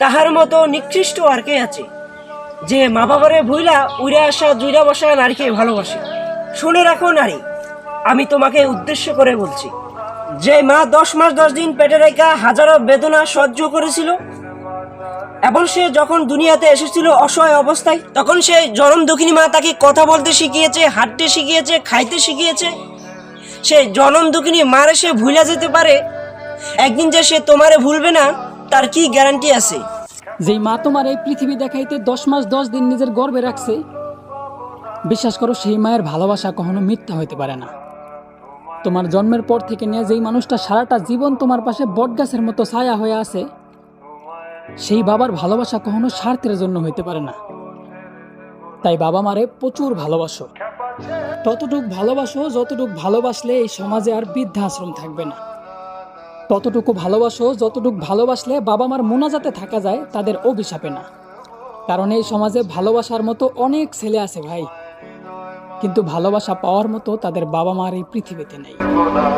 তাহার মতো নিকৃষ্ট আর কে আছে? যে মা বাবারে ভুইলা উড়ে আসা জুইরা বসা নারীকে ভালোবাসে। শুনে রাখো নারী, আমি তোমাকে উদ্দেশ্য করে বলছি। যে মা দশ মাস, দশ দিন পেটে রেখা হাজারো বেদনা সহ্য করেছিল, এবং সে যখন দুনিয়াতে এসেছিল অসহায় অবস্থায়, তখন সে জনম দক্ষিণী মা তাকে কথা বলতে শিখিয়েছে, হাঁটতে শিখিয়েছে, খাইতে শিখিয়েছে। সে জনম দুঃখিনী মারে সে ভুলে যেতে পারে। একদিন যে সে তোমারে ভুলবে না তার কি গ্যারান্টি আছে? যেই মা তোমার এই পৃথিবী দেখাইতে দশ মাস দশ দিন নিজের গর্বে রাখছে, বিশ্বাস করো সেই মায়ের ভালোবাসা কখনো মিথ্যা হইতে পারে না। তোমার জন্মের পর থেকে নিয়ে যেই মানুষটা সারাটা জীবন তোমার পাশে বটগাছের মতো ছায়া হয়ে আছে, সেই বাবার ভালোবাসা কখনো স্বার্থের জন্য হইতে পারে না। তাই বাবা মারে প্রচুর ভালোবাসো। ততটুক ভালোবাসো, যতটুক ভালোবাসলে এই সমাজে আর বৃদ্ধাশ্রম থাকবে না। ততটুকু ভালোবাসো, যতটুকু ভালোবাসলে বাবা মার মোনাজাতে থাকা যায়, তাদের অভিশাপে না। কারণ এই সমাজে ভালোবাসার মতো অনেক ছেলে আছে ভাই। কিন্তু ভালোবাসা পাওয়ার মতো তাদের বাবা মার এই পৃথিবীতে নেই।